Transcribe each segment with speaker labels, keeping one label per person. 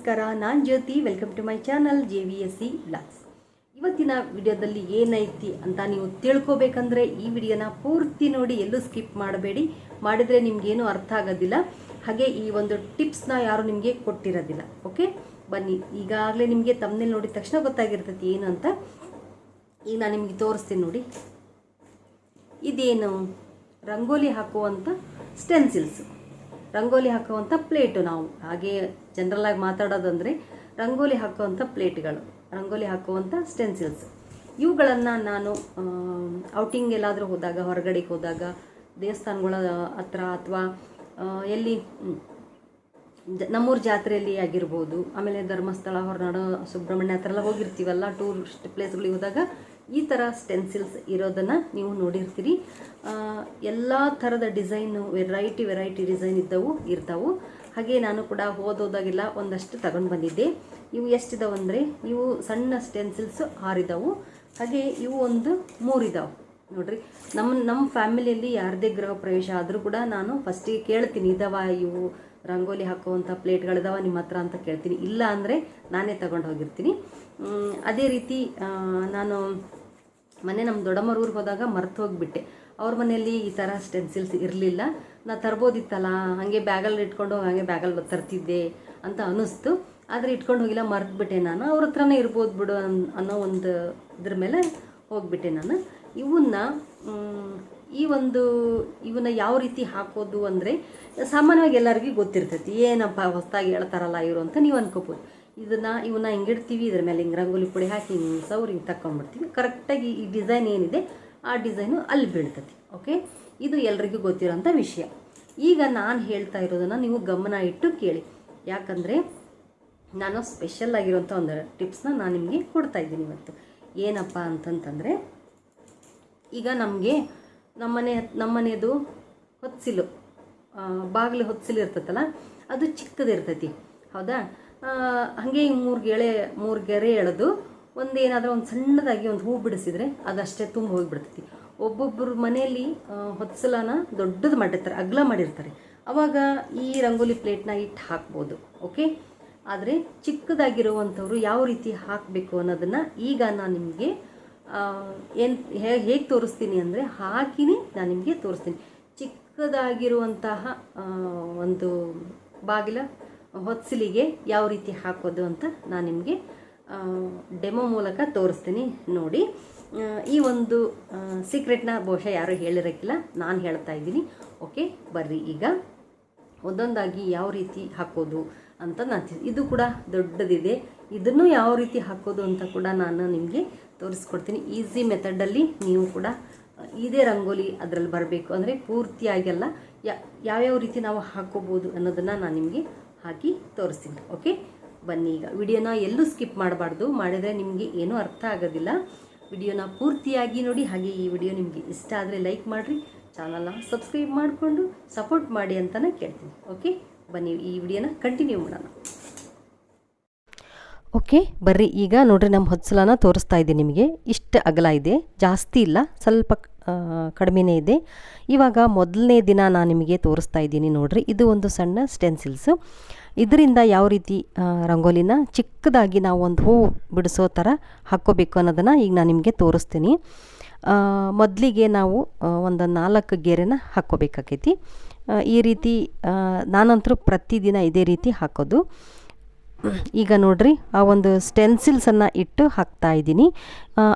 Speaker 1: ನಮಸ್ಕಾರ, ನಾನು Jyothi welcome to my channel J V S C blogs ಇವತ್ತಿನ ವಿಡಿಯೋದಲ್ಲಿ ಏನೈತಿ ಅಂತ ನೀವು ತಿಳ್ಕೊಬೇಕಂದ್ರೆ ಈ ವಿಡಿಯೋನ ಪೂರ್ತಿ ನೋಡಿ, ಎಲ್ಲೂ ಸ್ಕಿಪ್ ಮಾಡಬೇಡಿ. ಮಾಡಿದರೆ ನಿಮಗೇನು ಅರ್ಥ ಆಗೋದಿಲ್ಲ. ಹಾಗೆ ಈ ಒಂದು ಟಿಪ್ಸ್ನ ಯಾರು ನಿಮಗೆ ಕೊಟ್ಟಿರೋದಿಲ್ಲ. ಓಕೆ ಬನ್ನಿ, ಈಗಾಗಲೇ ನಿಮಗೆ ತಮ್ಮನೇಲಿ ನೋಡಿದ ತಕ್ಷಣ ಗೊತ್ತಾಗಿರ್ತೈತಿ ಏನು ಅಂತ. ಈಗ ನಾನು ನಿಮಗೆ ತೋರಿಸ್ತೀನಿ ನೋಡಿ. ಇದೇನು? ರಂಗೋಲಿ ಹಾಕುವಂಥ ಸ್ಟೆನ್ಸಿಲ್ಸ್ ರಂಗೋಲಿ ಹಾಕುವಂಥ ಪ್ಲೇಟು ನಾವು. ಹಾಗೆ ಜನರಲಾಗಿ ಮಾತಾಡೋದಂದರೆ ರಂಗೋಲಿ ಹಾಕುವಂಥ ಪ್ಲೇಟ್ಗಳು ರಂಗೋಲಿ ಹಾಕುವಂಥ ಸ್ಟೆನ್ಸಿಲ್ಸ್ ಇವುಗಳನ್ನು ನಾನು ಔಟಿಂಗ್ ಎಲ್ಲಾದರೂ ಹೋದಾಗ, ಹೊರಗಡೆಗೆ ಹೋದಾಗ, ದೇವಸ್ಥಾನಗಳ ಹತ್ರ ಅಥವಾ ಎಲ್ಲಿ ನಮ್ಮೂರ ಜಾತ್ರೆಯಲ್ಲಿ ಆಗಿರ್ಬೋದು, ಆಮೇಲೆ ಧರ್ಮಸ್ಥಳ, ಹೊರನಾಡು, ಸುಬ್ರಹ್ಮಣ್ಯ ಹತ್ರ ಎಲ್ಲ ಹೋಗಿರ್ತೀವಲ್ಲ ಟೂರಿಸ್ಟ್ ಪ್ಲೇಸ್ಗಳಿಗೆ ಹೋದಾಗ ಈ ಥರ ಸ್ಟೆನ್ಸಿಲ್ಸ್ ಇರೋದನ್ನು ನೀವು ನೋಡಿರ್ತೀರಿ. ಎಲ್ಲ ಥರದ ಡಿಸೈನು ವೆರೈಟಿ ವೆರೈಟಿ ಡಿಸೈನ್ ಇದ್ದವು, ಇರ್ತಾವು. ಹಾಗೆ ನಾನು ಕೂಡ ಓದೋದಾಗೆಲ್ಲ ಒಂದಷ್ಟು ತಗೊಂಡು ಬಂದಿದ್ದೆ. ಇವು ಎಷ್ಟಿದಾವೆ ಅಂದರೆ, ಇವು ಸಣ್ಣ ಸ್ಟೆನ್ಸಿಲ್ಸ್ ಆರಿದಾವು. ಹಾಗೆ ಇವು ಒಂದು ಮೂರಿದಾವೆ. ನೋಡ್ರಿ ನಮ್ಮ ನಮ್ಮ ಫ್ಯಾಮಿಲಿಯಲ್ಲಿ ಯಾರದೇ ಗೃಹ ಪ್ರವೇಶ ಆದರೂ ಕೂಡ ನಾನು ಫಸ್ಟಿಗೆ ಕೇಳ್ತೀನಿ, ಇದಾವ ಇವು ರಂಗೋಲಿ ಹಾಕುವಂಥ ಪ್ಲೇಟ್ಗಳಿದಾವ ನಿಮ್ಮ ಹತ್ರ ಅಂತ ಕೇಳ್ತೀನಿ. ಇಲ್ಲ ಅಂದರೆ ನಾನೇ ತಗೊಂಡು ಹೋಗಿರ್ತೀನಿ. ಅದೇ ರೀತಿ ನಾನು ಮೊನ್ನೆ ನಮ್ಮ ದೊಡ್ಡಮ್ಮರ ಊರಿಗೆ ಹೋದಾಗ ಮರ್ತು ಹೋಗಿಬಿಟ್ಟೆ. ಅವ್ರ ಮನೆಯಲ್ಲಿ ಈ ಥರ ಸ್ಟೆನ್ಸಿಲ್ಸ್ ಇರಲಿಲ್ಲ. ನಾ ತರ್ಬೋದಿತ್ತಲ್ಲ, ಹಾಗೆ ಬ್ಯಾಗಲ್ಲಿ ಇಟ್ಕೊಂಡು ಹಾಗೆ ಬ್ಯಾಗಲ್ಲಿ ತರ್ತಿದ್ದೆ ಅಂತ ಅನ್ನಿಸ್ತು. ಆದರೆ ಇಟ್ಕೊಂಡು ಹೋಗಿಲ್ಲ, ಮರೆತುಬಿಟ್ಟೆ ನಾನು. ಅವ್ರ ಹತ್ರನೇ ಇರ್ಬೋದು ಬಿಡು ಅನ್- ಅನ್ನೋ ಒಂದು ಇದ್ರ ಮೇಲೆ ಹೋಗಿಬಿಟ್ಟೆ ನಾನು. ಇವನ್ನ ಈ ಒಂದು, ಇವನ್ನ ಯಾವ ರೀತಿ ಹಾಕೋದು ಅಂದರೆ ಸಾಮಾನ್ಯವಾಗಿ ಎಲ್ಲರಿಗೂ ಗೊತ್ತಿರ್ತೈತಿ. ಏನಪ್ಪ ಹೊಸದಾಗಿ ಹೇಳ್ತಾರಲ್ಲ ಇವರು ಅಂತ ನೀವು ಅನ್ಕೋಬೋದು. ಇದನ್ನು ಇವನ್ನ ಹಿಂಗಿಡ್ತೀವಿ, ಇದ್ರ ಮೇಲೆ ಹಿಂಗೆ ರಂಗೋಲಿ ಪುಡಿ ಹಾಕಿ ಹಿಂಗೆ ಸೌರಿ ಹಿಂಗೆ ಕರೆಕ್ಟಾಗಿ ಈ ಡಿಸೈನ್ ಏನಿದೆ, ಆ ಡಿಸೈನು ಅಲ್ಲಿ ಬೀಳ್ತತಿ ಓಕೆ ಇದು ಎಲ್ರಿಗೂ ಗೊತ್ತಿರೋಂಥ ವಿಷಯ. ಈಗ ನಾನು ಹೇಳ್ತಾ ಇರೋದನ್ನು ನೀವು ಗಮನ ಇಟ್ಟು ಕೇಳಿ. ಯಾಕಂದರೆ ನಾನು ಸ್ಪೆಷಲ್ ಆಗಿರೋಂಥ ಒಂದು ಟಿಪ್ಸ್ನ ನಾನು ನಿಮಗೆ ಕೊಡ್ತಾ ಇದ್ದೀನಿ ಇವತ್ತು. ಏನಪ್ಪ ಅಂತಂತಂದರೆ, ಈಗ ನಮಗೆ ನಮ್ಮನೆ ನಮ್ಮನೆಯದು ಹೊತ್ಸಿಲು ಬಾಗಿಲು ಹೊತ್ಸಿಲು ಇರ್ತೈತಲ್ಲ, ಅದು ಚಿಕ್ಕದಿರ್ತೈತಿ, ಹೌದಾ? ಹಾಗೆ ಮೂರು ಗೆಳೆ, ಮೂರು ಗೆರೆ ಎಳೆದು ಒಂದು ಏನಾದರೂ ಒಂದು ಸಣ್ಣದಾಗಿ ಒಂದು ಹೂ ಬಿಡಿಸಿದ್ರೆ ಅದಷ್ಟೇ ತುಂಬ ಹೋಗಿಬಿಡ್ತೈತಿ. ಒಬ್ಬೊಬ್ಬರು ಮನೆಯಲ್ಲಿ ಹೊತ್ಸಲನ ದೊಡ್ಡದು ಮಾಡಿರ್ತಾರೆ, ಅಗ್ಲ ಮಾಡಿರ್ತಾರೆ. ಅವಾಗ ಈ ರಂಗೋಲಿ ಪ್ಲೇಟ್ನ ಇಟ್ಟು ಹಾಕ್ಬೋದು ಓಕೆ ಆದರೆ ಚಿಕ್ಕದಾಗಿರುವಂಥವ್ರು ಯಾವ ರೀತಿ ಹಾಕಬೇಕು ಅನ್ನೋದನ್ನು ಈಗ ನಾನು ನಿಮಗೆ ಏನು ಹೇಗೆ ತೋರಿಸ್ತೀನಿ ಅಂದರೆ ಹಾಕಿನಿ ನಾನು ನಿಮಗೆ ತೋರಿಸ್ತೀನಿ. ಚಿಕ್ಕದಾಗಿರುವಂತಹ ಒಂದು ಬಾಗಿಲ ಹೊತ್ಸಲಿಗೆ ಯಾವ ರೀತಿ ಹಾಕೋದು ಅಂತ ನಾನು ನಿಮಗೆ ಡೆಮೋ ಮೂಲಕ ತೋರಿಸ್ತೀನಿ ನೋಡಿ. ಈ ಒಂದು ಸೀಕ್ರೆಟ್ನ ಬಹುಶಃ ಯಾರೂ ಹೇಳಿರೋಕ್ಕಿಲ್ಲ, ನಾನು ಹೇಳ್ತಾ ಇದ್ದೀನಿ. ಓಕೆ ಬರ್ರಿ ಈಗ. ಒಂದೊಂದಾಗಿ ಯಾವ ರೀತಿ ಹಾಕೋದು ಅಂತ ನಾನು ಇದು ಕೂಡ ದೊಡ್ಡದಿದೆ. ಇದನ್ನು ಯಾವ ರೀತಿ ಹಾಕೋದು ಅಂತ ಕೂಡ ನಾನು ನಿಮಗೆ ತೋರಿಸ್ಕೊಡ್ತೀನಿ. ಈಸಿ ಮೆಥಡಲ್ಲಿ ನೀವು ಕೂಡ ಇದೇ ರಂಗೋಲಿ ಅದರಲ್ಲಿ ಬರಬೇಕು. ಅಂದರೆ ಪೂರ್ತಿಯಾಗೆಲ್ಲ ಯಾವ್ಯಾವ ರೀತಿ ನಾವು ಹಾಕೋಬೋದು ಅನ್ನೋದನ್ನು ನಾನು ನಿಮಗೆ ಹಾಕಿ ತೋರಿಸ್ತೀನಿ ಓಕೆ ಬನ್ನಿ ಈಗ, ವಿಡಿಯೋನ ಎಲ್ಲೂ ಸ್ಕಿಪ್ ಮಾಡಬಾರ್ದು. ಮಾಡಿದರೆ ನಿಮಗೆ ಏನೂ ಅರ್ಥ ಆಗೋದಿಲ್ಲ. ವಿಡಿಯೋನ ಪೂರ್ತಿಯಾಗಿ ನೋಡಿ, ಹಾಗೆ ಈ ವಿಡಿಯೋ ನಿಮಗೆ ಇಷ್ಟ ಆದರೆ ಲೈಕ್ ಮಾಡಿರಿ ಚಾನಲ್ನ ಸಬ್ಸ್ಕ್ರೈಬ್ ಮಾಡಿಕೊಂಡು ಸಪೋರ್ಟ್ ಮಾಡಿ ಅಂತಲೇ ಕೇಳ್ತೀನಿ ಓಕೆ ಬನ್ನಿ, ಈ ವಿಡಿಯೋನ ಕಂಟಿನ್ಯೂ ಮಾಡೋಣ. ಓಕೆ ಬರ್ರಿ, ಈಗ ನೋಡ್ರಿ ನಮ್ಮ ಹೊತ್ಸಲನ ತೋರಿಸ್ತಾ ಇದ್ದೀನಿ ನಿಮಗೆ. ಇಷ್ಟು ಅಗಲ ಇದೆ, ಜಾಸ್ತಿ ಇಲ್ಲ, ಸ್ವಲ್ಪ ಕಡಿಮೆನೇ ಇದೆ. ಇವಾಗ ಮೊದಲನೇ ದಿನ ನಾನು ನಿಮಗೆ ತೋರಿಸ್ತಾ ಇದ್ದೀನಿ ನೋಡಿರಿ. ಇದು ಒಂದು ಸಣ್ಣ ಸ್ಟೆನ್ಸಿಲ್ಸು ಇದರಿಂದ ಯಾವ ರೀತಿ ರಂಗೋಲಿನ ಚಿಕ್ಕದಾಗಿ ನಾವು ಒಂದು ಹೂ ಬಿಡಿಸೋ ಥರ ಹಾಕ್ಕೋಬೇಕು ಅನ್ನೋದನ್ನು ಈಗ ನಾನು ನಿಮಗೆ ತೋರಿಸ್ತೀನಿ. ಮೊದಲಿಗೆ ನಾವು ಒಂದು ನಾಲ್ಕು ಗೆರೆನ ಹಾಕ್ಕೋಬೇಕಾಗೈತಿ ಈ ರೀತಿ ನಾನಂತರೂ ಪ್ರತಿದಿನ ಇದೇ ರೀತಿ ಹಾಕೋದು. ಈಗ ನೋಡ್ರಿ, ಆ ಒಂದು ಸ್ಟೆನ್ಸಿಲ್ಸನ್ನು ಇಟ್ಟು ಹಾಕ್ತಾ ಇದ್ದೀನಿ.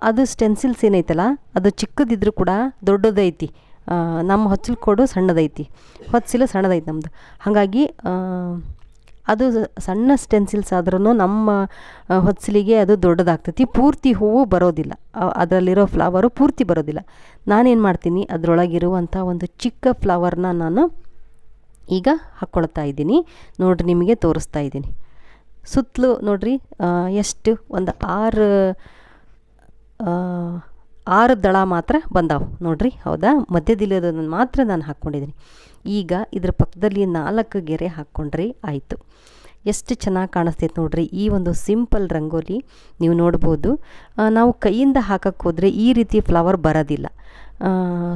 Speaker 1: ಅದು ಸ್ಟೆನ್ಸಿಲ್ಸ್ ಏನೈತಲ್ಲ, ಅದು ಚಿಕ್ಕದಿದ್ರೂ ಕೂಡ ದೊಡ್ಡದೈತಿ. ನಮ್ಮ ಹೊಚ್ಚಲು ಕೊಡು ಸಣ್ಣದೈತಿ. ಹೊಚ್ಚಲು ಸಣ್ಣದೈತಿ ನಮ್ಮದು ಹಾಗಾಗಿ ಅದು ಸಣ್ಣ ಸ್ಟೆನ್ಸಿಲ್ಸ್ ಆದ್ರೂ ನಮ್ಮ ಹೊಚ್ಚಲಿಗೆ ಅದು ದೊಡ್ಡದಾಗ್ತೈತಿ. ಪೂರ್ತಿ ಹೂವು ಬರೋದಿಲ್ಲ. ಅದರಲ್ಲಿರೋ ಫ್ಲವರು ಪೂರ್ತಿ ಬರೋದಿಲ್ಲ. ನಾನೇನು ಮಾಡ್ತೀನಿ, ಅದರೊಳಗಿರುವಂಥ ಒಂದು ಚಿಕ್ಕ ಫ್ಲವರ್ನ ನಾನು ಈಗ ಹಾಕ್ಕೊಳ್ತಾ ಇದ್ದೀನಿ. ನೋಡಿರಿ, ನಿಮಗೆ ತೋರಿಸ್ತಾ ಇದ್ದೀನಿ. ಸುತ್ತಲೂ ನೋಡ್ರಿ ಎಷ್ಟು ಒಂದು ಆರು ಆರು ದಳ ಮಾತ್ರ ಬಂದಾವು. ನೋಡ್ರಿ, ಹೌದಾ? ಮಧ್ಯದಿಲ್ಲೋದನ್ನು ಮಾತ್ರ ನಾನು ಹಾಕ್ಕೊಂಡಿದ್ದೀನಿ ಈಗ ಇದ್ರ ಪಕ್ಕದಲ್ಲಿ ನಾಲ್ಕು ಗೆರೆ ಹಾಕ್ಕೊಂಡ್ರೆ ಆಯಿತು. ಎಷ್ಟು ಚೆನ್ನಾಗಿ ಕಾಣಿಸ್ತೈತೆ ನೋಡ್ರಿ. ಈ ಒಂದು ಸಿಂಪಲ್ ರಂಗೋಲಿ ನೀವು ನೋಡ್ಬೋದು. ನಾವು ಕೈಯಿಂದ ಹಾಕಕ್ಕೆ ಹೋದರೆ ಈ ರೀತಿ ಫ್ಲವರ್ ಬರೋದಿಲ್ಲ.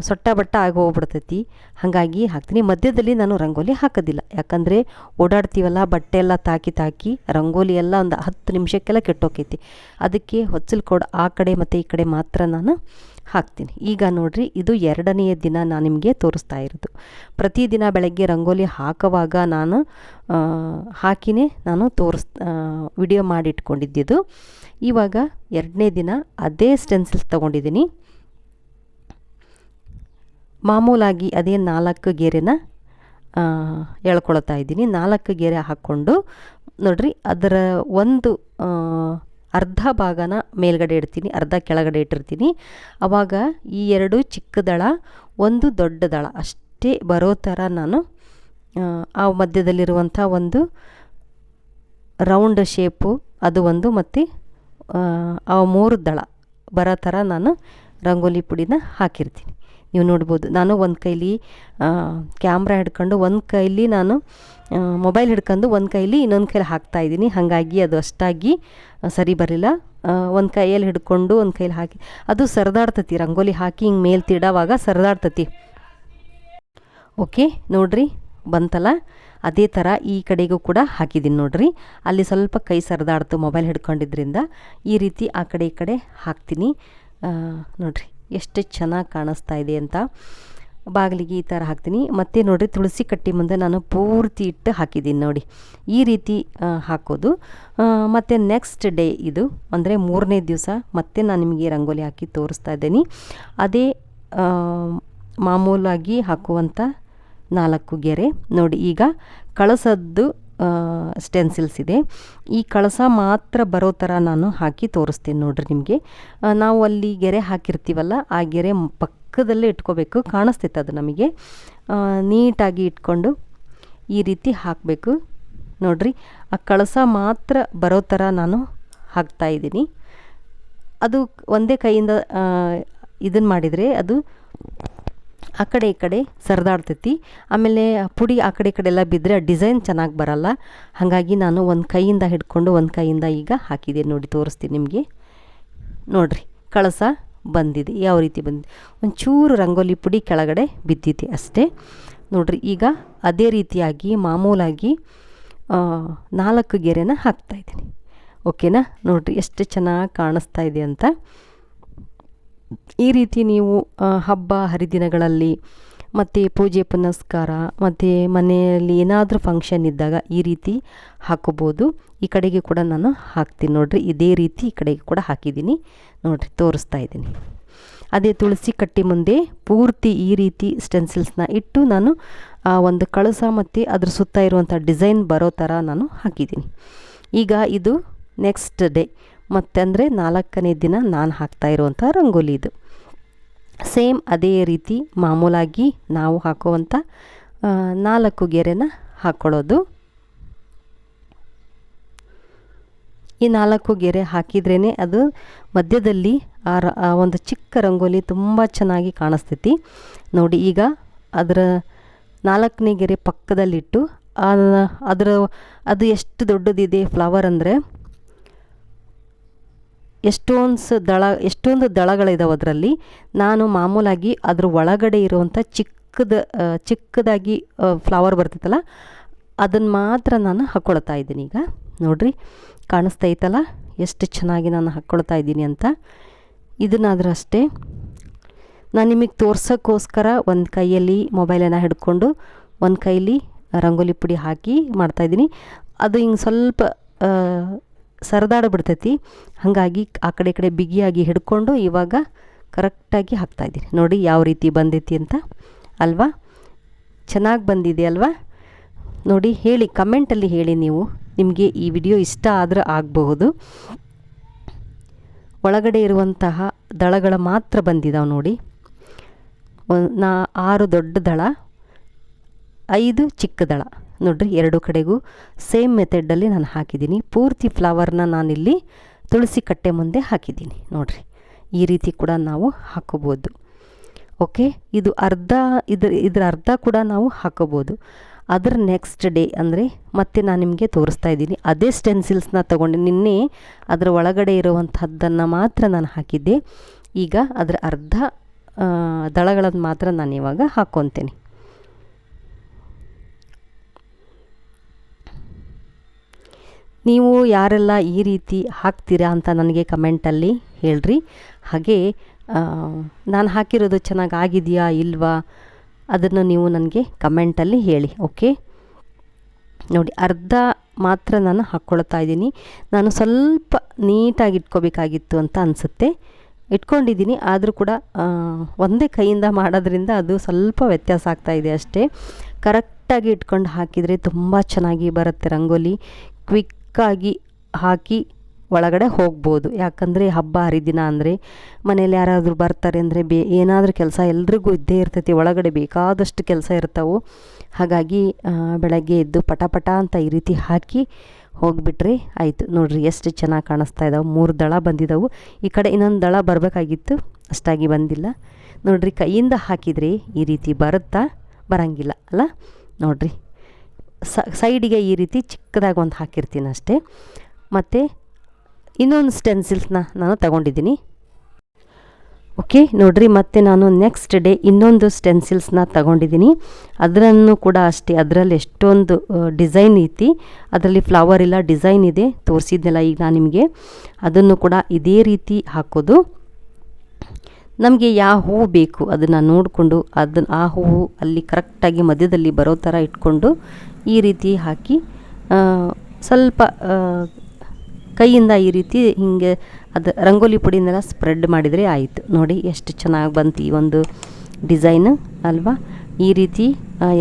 Speaker 1: ಸೊಟ್ಟ ಬಟ್ಟ ಆಗಿ ಹೋಗ್ಬಿಡ್ತೈತಿ. ಹಾಗಾಗಿ ಹಾಕ್ತೀನಿ. ಮಧ್ಯದಲ್ಲಿ ನಾನು ರಂಗೋಲಿ ಹಾಕೋದಿಲ್ಲ. ಯಾಕಂದರೆ ಓಡಾಡ್ತೀವಲ್ಲ ಬಟ್ಟೆ ಎಲ್ಲ ತಾಕಿ ತಾಕಿ ರಂಗೋಲಿ ಎಲ್ಲ ಒಂದು ಹತ್ತು ನಿಮಿಷಕ್ಕೆಲ್ಲ ಕೆಟ್ಟೋಕೈತಿ. ಅದಕ್ಕೆ ಹೊಚ್ಚಲು ಕೊಡ ಆ ಕಡೆ ಮತ್ತು ಈ ಕಡೆ ಮಾತ್ರ ನಾನು ಹಾಕ್ತೀನಿ. ಈಗ ನೋಡಿರಿ, ಇದು ಎರಡನೆಯ ದಿನ ನಾನು ನಿಮಗೆ ತೋರಿಸ್ತಾ ಇರೋದು. ಪ್ರತಿದಿನ ಬೆಳಗ್ಗೆ ರಂಗೋಲಿ ಹಾಕುವಾಗ ನಾನು ಹಾಕಿನೇ ನಾನು ತೋರಿಸ್ ವಿಡಿಯೋ ಮಾಡಿಟ್ಕೊಂಡಿದ್ದಿದ್ದು ಇವಾಗ ಎರಡನೇ ದಿನ ಅದೇ ಸ್ಟೆನ್ಸಿಲ್ಸ್ ತೊಗೊಂಡಿದ್ದೀನಿ. ಮಾಮೂಲಾಗಿ ಅದೇ ನಾಲ್ಕು ಗೆರೆನ ಎಳ್ಕೊಳ್ತಾ ಇದ್ದೀನಿ. ನಾಲ್ಕು ಗೆರೆ ಹಾಕ್ಕೊಂಡು, ನೋಡ್ರಿ, ಅದರ ಒಂದು ಅರ್ಧ ಭಾಗನ ಮೇಲ್ಗಡೆ ಇಡ್ತೀನಿ ಅರ್ಧ ಕೆಳಗಡೆ ಇಟ್ಟಿರ್ತೀನಿ. ಆವಾಗ ಈ ಎರಡು ಚಿಕ್ಕ ದಳ ಒಂದು ದೊಡ್ಡ ದಳ ಅಷ್ಟೇ ಬರೋ ಥರ ನಾನು ಆ, ಮಧ್ಯದಲ್ಲಿರುವಂಥ ಒಂದು ರೌಂಡ್ ಶೇಪು ಅದು ಒಂದು ಮತ್ತು ಆ ಮೂರು ದಳ ಬರೋ ಥರ ನಾನು ರಂಗೋಲಿ ಪುಡಿನ ಹಾಕಿರ್ತೀನಿ. ನೀವು ನೋಡ್ಬೋದು. ನಾನು ಒಂದು ಕೈಲಿ ಕ್ಯಾಮ್ರಾ ಹಿಡ್ಕೊಂಡು ಒಂದು ಕೈಲಿ ನಾನು ಮೊಬೈಲ್ ಹಿಡ್ಕೊಂಡು ಒಂದು ಕೈಲಿ ಇನ್ನೊಂದು ಕೈಲಿ ಹಾಕ್ತಾ ಇದ್ದೀನಿ. ಹಾಗಾಗಿ ಅದು ಅಷ್ಟಾಗಿ ಸರಿ ಬರಲಿಲ್ಲ. ಒಂದು ಕೈಯಲ್ಲಿ ಹಿಡ್ಕೊಂಡು ಒಂದು ಕೈಲಿ ಹಾಕಿ, ಅದು ಸರಿದಾಡ್ತತಿ. ರಂಗೋಲಿ ಹಾಕಿ ಹಿಂಗೆ ಮೇಲೆ ತಿಡೋವಾಗ ಸರಿದಾಡ್ತತಿ. ಓಕೆ, ನೋಡ್ರಿ, ಬಂತಲ್ಲ? ಅದೇ ಥರ ಈ ಕಡೆಗೂ ಕೂಡ ಹಾಕಿದ್ದೀನಿ ನೋಡ್ರಿ. ಅಲ್ಲಿ ಸ್ವಲ್ಪ ಕೈ ಸರಿದಾಡ್ತು ಮೊಬೈಲ್ ಹಿಡ್ಕೊಂಡಿದ್ರಿಂದ. ಈ ರೀತಿ ಆ ಕಡೆ ಈ ಕಡೆ ಹಾಕ್ತೀನಿ. ನೋಡ್ರಿ. ಎಷ್ಟು ಚೆನ್ನಾಗಿ ಕಾಣಿಸ್ತಾ ಇದೆ ಅಂತ ಬಾಗಿಲಿಗೆ ಈ ಥರ ಹಾಕ್ತೀನಿ. ಮತ್ತು ನೋಡಿರಿ, ತುಳಸಿ ಕಟ್ಟಿ ಮುಂದೆ ನಾನು ಪೂರ್ತಿ ಇಟ್ಟು ಹಾಕಿದ್ದೀನಿ ನೋಡಿ. ಈ ರೀತಿ ಹಾಕೋದು. ಮತ್ತು ನೆಕ್ಸ್ಟ್ ಡೇ ಇದು, ಅಂದರೆ ಮೂರನೇ ದಿವಸ ಮತ್ತೆ ನಾನು ನಿಮಗೆ ರಂಗೋಲಿ ಹಾಕಿ ತೋರಿಸ್ತಾ ಇದ್ದೀನಿ. ಅದೇ ಮಾಮೂಲಾಗಿ ಹಾಕುವಂಥ ನಾಲ್ಕು ಗೆರೆ. ನೋಡಿ, ಈಗ ಕಳಸದ್ದು ಸ್ಟೆನ್ಸಿಲ್ಸ್ ಇದೆ. ಈ ಕಳಸ ಮಾತ್ರ ಬರೋ ಥರ ನಾನು ಹಾಕಿ ತೋರಿಸ್ತೀನಿ ನೋಡ್ರಿ ನಿಮಗೆ. ನಾವು ಅಲ್ಲಿ ಗೆರೆ ಹಾಕಿರ್ತೀವಲ್ಲ, ಆ ಗೆರೆ ಪಕ್ಕದಲ್ಲೇ ಇಟ್ಕೋಬೇಕು. ಕಾಣಿಸ್ತೈತೆ ಅದು ನಮಗೆ. ನೀಟಾಗಿ ಇಟ್ಕೊಂಡು ಈ ರೀತಿ ಹಾಕಬೇಕು. ನೋಡ್ರಿ, ಆ ಕಳಸ ಮಾತ್ರ ಬರೋ ಥರ ನಾನು ಹಾಕ್ತಾ ಇದ್ದೀನಿ. ಅದು ಒಂದೇ ಕೈಯಿಂದ ಇದನ್ನು ಮಾಡಿದರೆ ಅದು ಆ ಕಡೆ ಈ ಕಡೆ ಸರಿದಾಡ್ತೈತಿ. ಆಮೇಲೆ ಪುಡಿ ಆ ಕಡೆ ಈ ಕಡೆ ಎಲ್ಲ ಬಿದ್ದರೆ ಡಿಸೈನ್ ಚೆನ್ನಾಗಿ ಬರಲ್ಲ. ಹಾಗಾಗಿ ನಾನು ಒಂದು ಕೈಯಿಂದ ಹಿಡ್ಕೊಂಡು ಒಂದು ಕೈಯಿಂದ ಈಗ ಹಾಕಿದೆ. ನೋಡಿ, ತೋರಿಸ್ತೀನಿ ನಿಮಗೆ. ನೋಡಿರಿ, ಕಳಸ ಬಂದಿದೆ. ಯಾವ ರೀತಿ ಬಂದಿದೆ? ಒಂಚೂರು ರಂಗೋಲಿ ಪುಡಿ ಕೆಳಗಡೆ ಬಿದ್ದಿದೆ ಅಷ್ಟೇ. ನೋಡಿರಿ, ಈಗ ಅದೇ ರೀತಿಯಾಗಿ ಮಾಮೂಲಾಗಿ ನಾಲ್ಕು ಗೆರೆನ ಹಾಕ್ತಾಯಿದ್ದೀನಿ ಓಕೆನಾ? ನೋಡಿರಿ, ಎಷ್ಟು ಚೆನ್ನಾಗಿ ಕಾಣಿಸ್ತಾ ಇದೆ ಅಂತ. ಈ ರೀತಿ ನೀವು ಹಬ್ಬ ಹರಿದಿನಗಳಲ್ಲಿ ಮತ್ತು ಪೂಜೆ ಪುನಸ್ಕಾರ, ಮತ್ತು ಮನೆಯಲ್ಲಿ ಏನಾದರೂ ಫಂಕ್ಷನ್ ಇದ್ದಾಗ ಈ ರೀತಿ ಹಾಕೋಬೋದು ಈ ಕಡೆಗೆ ಕೂಡ ನಾನು ಹಾಕ್ತೀನಿ ನೋಡಿರಿ. ಇದೇ ರೀತಿ ಈ ಕಡೆಗೆ ಕೂಡ ಹಾಕಿದ್ದೀನಿ. ನೋಡಿರಿ, ತೋರಿಸ್ತಾ ಇದ್ದೀನಿ. ಅದೇ ತುಳಸಿ ಕಟ್ಟಿ ಮುಂದೆ ಪೂರ್ತಿ ಈ ರೀತಿ ಸ್ಟೆನ್ಸಿಲ್ಸ್ನ ಇಟ್ಟು ನಾನು ಒಂದು ಕಳಸ ಮತ್ತು ಅದ್ರ ಸುತ್ತ ಇರುವಂಥ ಡಿಸೈನ್ ಬರೋ ಥರ ನಾನು ಹಾಕಿದ್ದೀನಿ. ಈಗ ಇದು ನೆಕ್ಸ್ಟ್ ಡೇ ಮತ್ತಂದರೆ ನಾಲ್ಕನೇ ದಿನ ನಾನು ಹಾಕ್ತಾ ಇರುವಂಥ ರಂಗೋಲಿ ಇದು. ಸೇಮ್ ಅದೇ ರೀತಿ ಮಾಮೂಲಾಗಿ ನಾವು ಹಾಕುವಂಥ ನಾಲ್ಕು ಗೆರೆನ ಹಾಕ್ಕೊಳ್ಳೋದು ಈ ನಾಲ್ಕು ಗೆರೆ ಹಾಕಿದ್ರೇ ಅದು ಮಧ್ಯದಲ್ಲಿ ಆ ಒಂದು ಚಿಕ್ಕ ರಂಗೋಲಿ ತುಂಬ ಚೆನ್ನಾಗಿ ಕಾಣಿಸ್ತೈತಿ. ನೋಡಿ ಈಗ ಅದರ ನಾಲ್ಕನೇ ಗೆರೆ ಪಕ್ಕದಲ್ಲಿಟ್ಟು ಅದರ, ಅದು ಎಷ್ಟು ದೊಡ್ಡದಿದೆ ಫ್ಲವರ್ ಅಂದರೆ ಎಷ್ಟೊಂದು ದಳ, ಎಷ್ಟೊಂದು ದಳಗಳಿದಾವೆ ಅದರಲ್ಲಿ. ನಾನು ಮಾಮೂಲಾಗಿ ಅದ್ರ ಒಳಗಡೆ ಇರುವಂಥ ಚಿಕ್ಕದ ಚಿಕ್ಕದಾಗಿ ಫ್ಲವರ್ ಬರ್ತೈತಲ್ಲ ಅದನ್ನು ಮಾತ್ರ ನಾನು ಹಾಕ್ಕೊಳ್ತಾ ಇದ್ದೀನಿ ಈಗ. ನೋಡಿರಿ ಕಾಣಿಸ್ತಾ ಐತಲ್ಲ ಎಷ್ಟು ಚೆನ್ನಾಗಿ ನಾನು ಹಾಕ್ಕೊಳ್ತಾ ಇದ್ದೀನಿ ಅಂತ. ಇದನ್ನಾದರೂ ಅಷ್ಟೇ, ನಾನು ನಿಮಗೆ ತೋರ್ಸೋಕ್ಕೋಸ್ಕರ ಒಂದು ಕೈಯಲ್ಲಿ ಮೊಬೈಲನ್ನು ಹಿಡ್ಕೊಂಡು, ಒಂದು ಕೈಲಿ ರಂಗೋಲಿ ಪುಡಿ ಹಾಕಿ ಮಾಡ್ತಾಯಿದ್ದೀನಿ ಅದು ಹಿಂಗೆ ಸ್ವಲ್ಪ ಸರಿದಾಡ್ಬಿಡ್ತೈತಿ. ಹಾಗಾಗಿ ಆ ಕಡೆ ಕಡೆ ಬಿಗಿಯಾಗಿ ಹಿಡ್ಕೊಂಡು ಇವಾಗ ಕರೆಕ್ಟಾಗಿ ಹಾಕ್ತಾಯಿದ್ದೀನಿ ನೋಡಿ ಯಾವ ರೀತಿ ಬಂದೈತಿ ಅಂತ. ಅಲ್ವಾ? ಚೆನ್ನಾಗಿ ಬಂದಿದೆ ಅಲ್ವಾ? ನೋಡಿ ಹೇಳಿ ಕಮೆಂಟಲ್ಲಿ ಹೇಳಿ ನೀವು. ನಿಮಗೆ ಈ ವಿಡಿಯೋ ಇಷ್ಟ ಆದರೆ ಆಗಬಹುದು. ಒಳಗಡೆ ಇರುವಂತಹ ದಳಗಳ ಮಾತ್ರ ಬಂದಿದ್ದಾವೆ ನೋಡಿ. ನಾ ಆರು ದೊಡ್ಡ ದಳ, ಐದು ಚಿಕ್ಕ ದಳ. ನೋಡ್ರಿ, ಎರಡು ಕಡೆಗೂ ಸೇಮ್ ಮೆಥಡಲ್ಲಿ ನಾನು ಹಾಕಿದ್ದೀನಿ. ಪೂರ್ತಿ ಫ್ಲವರ್ನ ನಾನಿಲ್ಲಿ ತುಳಸಿ ಕಟ್ಟೆ ಮುಂದೆ ಹಾಕಿದ್ದೀನಿ. ನೋಡ್ರಿ, ಈ ರೀತಿ ಕೂಡ ನಾವು ಹಾಕೋಬೋದು. ಓಕೆ, ಇದು ಅರ್ಧ, ಇದ್ರ, ಇದರ ಅರ್ಧ ಕೂಡ ನಾವು ಹಾಕೋಬೋದು. ಅದರ ನೆಕ್ಸ್ಟ್ ಡೇ ಅಂದರೆ ಮತ್ತೆ ನಾನು ನಿಮಗೆ ತೋರಿಸ್ತಾ ಇದ್ದೀನಿ. ಅದೇ ಸ್ಟೆನ್ಸಿಲ್ಸ್ನ ತೊಗೊಂಡು ನಿನ್ನೆ ಅದರ ಒಳಗಡೆ ಇರುವಂಥದ್ದನ್ನು ಮಾತ್ರ ನಾನು ಹಾಕಿದ್ದೆ. ಈಗ ಅದರ ಅರ್ಧ ದಳಗಳನ್ನು ಮಾತ್ರ ನಾನು ಇವಾಗ ಹಾಕ್ಕೊತೇನೆ ನೀವು ಯಾರೆಲ್ಲ ಈ ರೀತಿ ಹಾಕ್ತೀರಾ ಅಂತ ನನಗೆ ಕಮೆಂಟಲ್ಲಿ ಹೇಳ್ರಿ. ಹಾಗೆ ನಾನು ಹಾಕಿರೋದು ಚೆನ್ನಾಗಿ ಆಗಿದೆಯಾ ಇಲ್ವಾ ಅದನ್ನು ನೀವು ನನಗೆ ಕಮೆಂಟಲ್ಲಿ ಹೇಳಿ, ಓಕೆ? ನೋಡಿ, ಅರ್ಧ ಮಾತ್ರ ನಾನು ಹಾಕ್ಕೊಳ್ತಾ ಇದ್ದೀನಿ. ನಾನು ಸ್ವಲ್ಪ ನೀಟಾಗಿ ಇಟ್ಕೋಬೇಕಾಗಿತ್ತು ಅಂತ ಅನಿಸುತ್ತೆ. ಇಟ್ಕೊಂಡಿದ್ದೀನಿ, ಆದರೂ ಕೂಡ ಒಂದೇ ಕೈಯಿಂದ ಮಾಡೋದ್ರಿಂದ ಅದು ಸ್ವಲ್ಪ ವ್ಯತ್ಯಾಸ ಆಗ್ತಾಯಿದೆ ಅಷ್ಟೇ. ಕರೆಕ್ಟಾಗಿ ಇಟ್ಕೊಂಡು ಹಾಕಿದರೆ ತುಂಬ ಚೆನ್ನಾಗಿ ಬರುತ್ತೆ ರಂಗೋಲಿ. ಕ್ವಿಕ್ಕಾಗಿ ಹಾಕಿ ಒಳಗಡೆ ಹೋಗ್ಬೋದು. ಯಾಕಂದರೆ ಹಬ್ಬ ಹರಿದಿನ ಅಂದರೆ ಮನೇಲಿ ಯಾರಾದರೂ ಬರ್ತಾರೆ ಅಂದರೆ ಬೇ ಏನಾದರೂ ಕೆಲಸ ಎಲ್ರಿಗೂ ಇದ್ದೇ ಇರ್ತೈತಿ. ಒಳಗಡೆ ಬೇಕಾದಷ್ಟು ಕೆಲಸ ಇರ್ತಾವೆ. ಹಾಗಾಗಿ ಬೆಳಗ್ಗೆ ಎದ್ದು ಪಟ ಪಟ ಅಂತ ಈ ರೀತಿ ಹಾಕಿ ಹೋಗಿಬಿಟ್ರೆ ಆಯಿತು. ನೋಡಿರಿ ಎಷ್ಟು ಚೆನ್ನಾಗಿ ಕಾಣಿಸ್ತಾ ಇದ್ದಾವೆ ಮೂರು ದಳ ಬಂದಿದ್ದಾವೆ ಈ ಕಡೆ ಇನ್ನೊಂದು ದಳ ಬರಬೇಕಾಗಿತ್ತು. ಅಷ್ಟಾಗಿ ಬಂದಿಲ್ಲ. ನೋಡಿರಿ ಕೈಯಿಂದ ಹಾಕಿದರೆ ಈ ರೀತಿ ಬರುತ್ತಾ ಬರೋಂಗಿಲ್ಲ ಅಲ್ಲ? ನೋಡಿರಿ. ಸೈಡಿಗೆ ಈ ರೀತಿ ಚಿಕ್ಕದಾಗಿ ಒಂದು ಹಾಕಿರ್ತೀನಿ ಅಷ್ಟೇ. ಮತ್ತು ಇನ್ನೊಂದು ಸ್ಟೆನ್ಸಿಲ್ಸ್ನ ನಾನು ತಗೊಂಡಿದ್ದೀನಿ. ಓಕೆ ನೋಡಿರಿ, ಮತ್ತೆ ನಾನು ನೆಕ್ಸ್ಟ್ ಡೇ ಇನ್ನೊಂದು ಸ್ಟೆನ್ಸಿಲ್ಸ್ನ ತಗೊಂಡಿದ್ದೀನಿ. ಅದರನ್ನು ಕೂಡ ಅಷ್ಟೇ, ಅದರಲ್ಲಿ ಎಷ್ಟೊಂದು ಡಿಸೈನ್ ಐತಿ. ಅದರಲ್ಲಿ ಫ್ಲವರ್ ಇಲ್ಲ ಡಿಸೈನ್ ಇದೆ, ತೋರಿಸಿದ್ನಲ್ಲ ಈಗ ನಾನು ನಿಮಗೆ. ಅದನ್ನು ಕೂಡ ಇದೇ ರೀತಿ ಹಾಕೋದು. ನಮಗೆ ಯಾವ ಹೂವು ಬೇಕು, ಅದನ್ನು ನೋಡಿಕೊಂಡು, ಅದನ್ನು ಆ ಹೂವು ಅಲ್ಲಿ ಕರೆಕ್ಟಾಗಿ ಮಧ್ಯದಲ್ಲಿ ಬರೋ ಥರ ಇಟ್ಕೊಂಡು ಈ ರೀತಿ ಹಾಕಿ ಸ್ವಲ್ಪ ಕೈಯಿಂದ ಈ ರೀತಿ ಹಿಂಗೆ ಅದು ರಂಗೋಲಿ ಪುಡಿನೆಲ್ಲ ಸ್ಪ್ರೆಡ್ ಮಾಡಿದರೆ ಆಯಿತು. ನೋಡಿ ಎಷ್ಟು ಚೆನ್ನಾಗಿ ಬಂತು ಈ ಒಂದು ಡಿಸೈನ್ ಅಲ್ವಾ? ಈ ರೀತಿ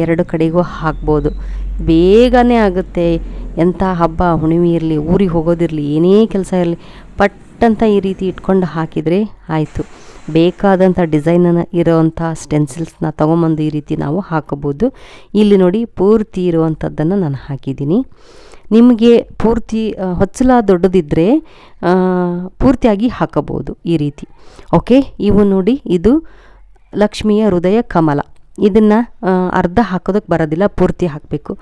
Speaker 1: ಎರಡು ಕಡೆಗೂ ಹಾಕ್ಬೋದು. ಬೇಗನೆ ಆಗುತ್ತೆ. ಎಂಥ ಹಬ್ಬ, ಹುಣ್ಣಿಮೆ ಇರಲಿ, ಊರಿಗೆ ಹೋಗೋದಿರಲಿ, ಏನೇ ಕೆಲಸ ಇರಲಿ ಪಟ್ಟಂತ ಈ ರೀತಿ ಇಟ್ಕೊಂಡು ಹಾಕಿದರೆ ಆಯಿತು. ಬೇಕಾದಂಥ ಡಿಸೈನನ್ನು ಇರೋವಂಥ ಸ್ಟೆನ್ಸಿಲ್ಸ್ನ ತೊಗೊಂಬಂದು ಈ ರೀತಿ ನಾವು ಹಾಕೋಬೋದು. ಇಲ್ಲಿ ನೋಡಿ ಪೂರ್ತಿ ಇರುವಂಥದ್ದನ್ನು ನಾನು ಹಾಕಿದ್ದೀನಿ. ನಿಮಗೆ ಪೂರ್ತಿ ಹೊಚ್ಚಲ ದೊಡ್ಡದಿದ್ದರೆ ಪೂರ್ತಿಯಾಗಿ ಹಾಕಬಹುದು ಈ ರೀತಿ. ಓಕೆ, ಇವು ನೋಡಿ, ಇದು ಲಕ್ಷ್ಮಿಯ ಹೃದಯ ಕಮಲ. ಇದನ್ನು ಅರ್ಧ ಹಾಕೋದಕ್ಕೆ ಬರೋದಿಲ್ಲ, ಪೂರ್ತಿ ಹಾಕಬೇಕು.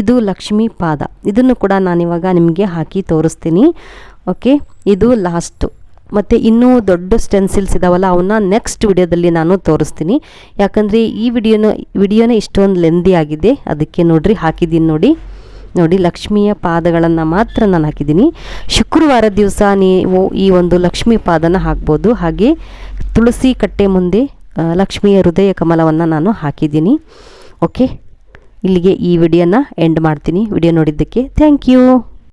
Speaker 1: ಇದು ಲಕ್ಷ್ಮೀ ಪಾದ. ಇದನ್ನು ಕೂಡ ನಾನಿವಾಗ ನಿಮಗೆ ಹಾಕಿ ತೋರಿಸ್ತೀನಿ. ಓಕೆ, ಇದು ಲಾಸ್ಟು ಮತ್ತು ಇನ್ನೂ ದೊಡ್ಡ ಸ್ಟೆನ್ಸಿಲ್ಸ್ ಇದಾವಲ್ಲ, ಅವನ್ನ ನೆಕ್ಸ್ಟ್ ವಿಡಿಯೋದಲ್ಲಿ ನಾನು ತೋರಿಸ್ತೀನಿ. ಯಾಕಂದರೆ ಈ ವಿಡಿಯೋನ, ವಿಡಿಯೋನೇ ಇಷ್ಟೊಂದು ಲೆಂದಿ ಆಗಿದೆ. ಅದಕ್ಕೆ ನೋಡ್ರಿ ಹಾಕಿದ್ದೀನಿ ನೋಡಿ. ನೋಡಿ, ಲಕ್ಷ್ಮಿಯ ಪಾದಗಳನ್ನು ಮಾತ್ರ ನಾನು ಹಾಕಿದ್ದೀನಿ ಶುಕ್ರವಾರ ದಿವಸ ನೀವು ಈ ಒಂದು ಲಕ್ಷ್ಮೀ ಪಾದನ ಹಾಕ್ಬೋದು. ಹಾಗೆ ತುಳಸಿ ಕಟ್ಟೆ ಮುಂದೆ ಲಕ್ಷ್ಮಿಯ ಹೃದಯ ಕಮಲವನ್ನು ನಾನು ಹಾಕಿದ್ದೀನಿ ಓಕೆ ಇಲ್ಲಿಗೆ ಈ ವಿಡಿಯೋನ ಎಂಡ್ ಮಾಡ್ತೀನಿ. ವಿಡಿಯೋ ನೋಡಿದ್ದಕ್ಕೆ ಥ್ಯಾಂಕ್ ಯು